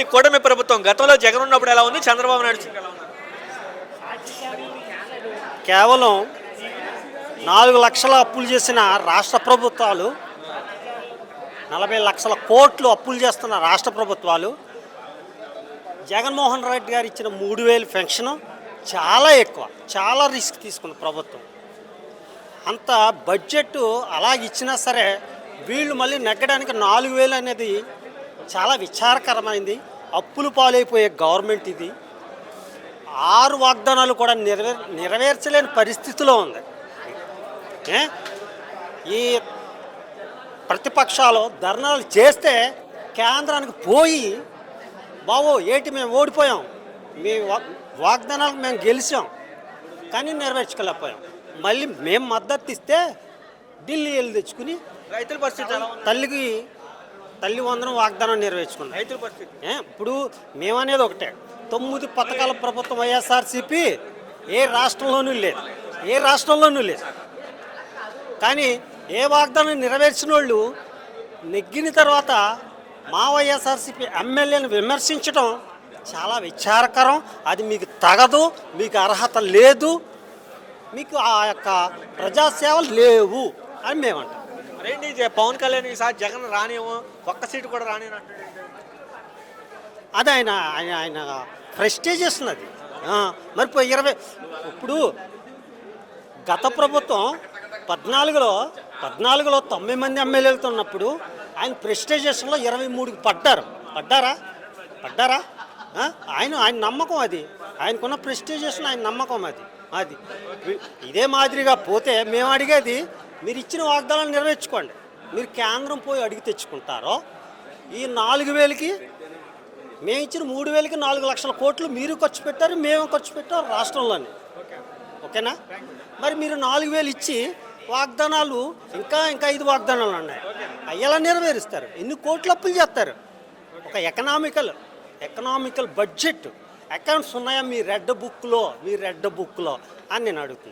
ఉంది కూటమి ప్రభుత్వం. గతంలో జగన్ ఉన్నప్పుడు ఎలా ఉంది? చంద్రబాబు నాయుడు కేవలం నాలుగు లక్షల అప్పులు చేసిన రాష్ట్ర ప్రభుత్వాలు నలభై లక్షల కోట్లు అప్పులు చేస్తున్న రాష్ట్ర ప్రభుత్వాలు జగన్మోహన్ రెడ్డి గారు ఇచ్చిన మూడు వేలు పెన్షన్ చాలా ఎక్కువ చాలా రిస్క్ తీసుకుంది ప్రభుత్వం. అంత బడ్జెట్ అలా ఇచ్చినా సరే వీళ్ళు మళ్ళీ నెగ్గడానికి నాలుగు వేలు అనేది చాలా విచారకరమైంది. అప్పులు పాలైపోయే గవర్నమెంట్ ఇది. ఆరు వాగ్దానాలు కూడా నెరవేర్ నెరవేర్చలేని పరిస్థితిలో ఉంది? ఈ ప్రతిపక్షాలు ధర్నాలు చేస్తే కేంద్రానికి పోయి బాబు ఏంటి మేము ఓడిపోయాం. మీ వాగ్దానాలకు మేము గెలిచాం. కానీ నెరవేర్చుకోలేకపోయాం. మళ్ళీ మేము మద్దతు ఇస్తే ఢిల్లీ వెళ్ళి తెచ్చుకుని రైతుల పరిస్థితి తల్లికి తల్లి వందనం వాగ్దానం నెరవేర్చుకున్నాం. రైతుల పరిస్థితి. ఇప్పుడు మేమనేది ఒకటే. తొమ్మిది పథకాల ప్రభుత్వం వైఎస్ఆర్సీపీ ఏ రాష్ట్రంలోనూ లేదు. ఏ రాష్ట్రంలోనూ లేదు. కానీ ఏ వాగ్దానం నెరవేర్చిన వాళ్ళు నెగ్గిన తర్వాత మా వైఎస్ఆర్సీపీ ఎమ్మెల్యేని విమర్శించడం చాలా విచారకరం. అది మీకు తగదు మీకు అర్హత లేదు మీకు ఆ యొక్క ప్రజాసేవలు లేవు అని మేమంటాం. మరేంటి పవన్ కళ్యాణ్ ఈసారి జగన్ రానివ్వం ఒక్క సీటు కూడా రాని అది ఆయన ఆయన ఆయన ప్రెస్టేజ్ చేస్తున్నది మరి పోయి ఇరవై ఇప్పుడు గత ప్రభుత్వం పద్నాలుగులో పద్నాలుగులో తొంభై మంది ఎమ్మెల్యేలతో ఉన్నప్పుడు ఆయన ప్రెస్టేజెస్లో ఇరవై మూడుకి పడ్డారు. పడ్డారా? పడ్డారా? ఆయన ఆయన నమ్మకం అది. ఆయనకున్న ప్రెస్టేజెస్ ఆయన నమ్మకం అది. అది. ఇదే మాదిరిగా పోతే మేము అడిగేది మీరు ఇచ్చిన వాగ్దానాలు నెరవేర్చుకోండి. మీరు కేంద్రం పోయి అడిగి తెచ్చుకుంటారో ఈ నాలుగు వేలకి మేము ఇచ్చిన మూడు వేలకి నాలుగు లక్షల కోట్లు మీరు ఖర్చు పెట్టారు మేము ఖర్చు పెట్టారు రాష్ట్రంలోనే. ఓకేనా? మరి మీరు నాలుగు వేలు ఇచ్చి వాగ్దానాలు ఇంకా ఇంకా ఐదు వాగ్దానాలు ఉన్నాయి. అవి ఎలా నెరవేరుస్తారు. ఎన్ని కోట్లు అప్పులు చేస్తారు? ఒక ఎకనామికల్ ఎకనామికల్ బడ్జెట్. అకౌంట్స్ ఉన్నాయా మీ రెడ్ బుక్లో మీ రెడ్ బుక్లో అని నేను అడుగుతున్నాను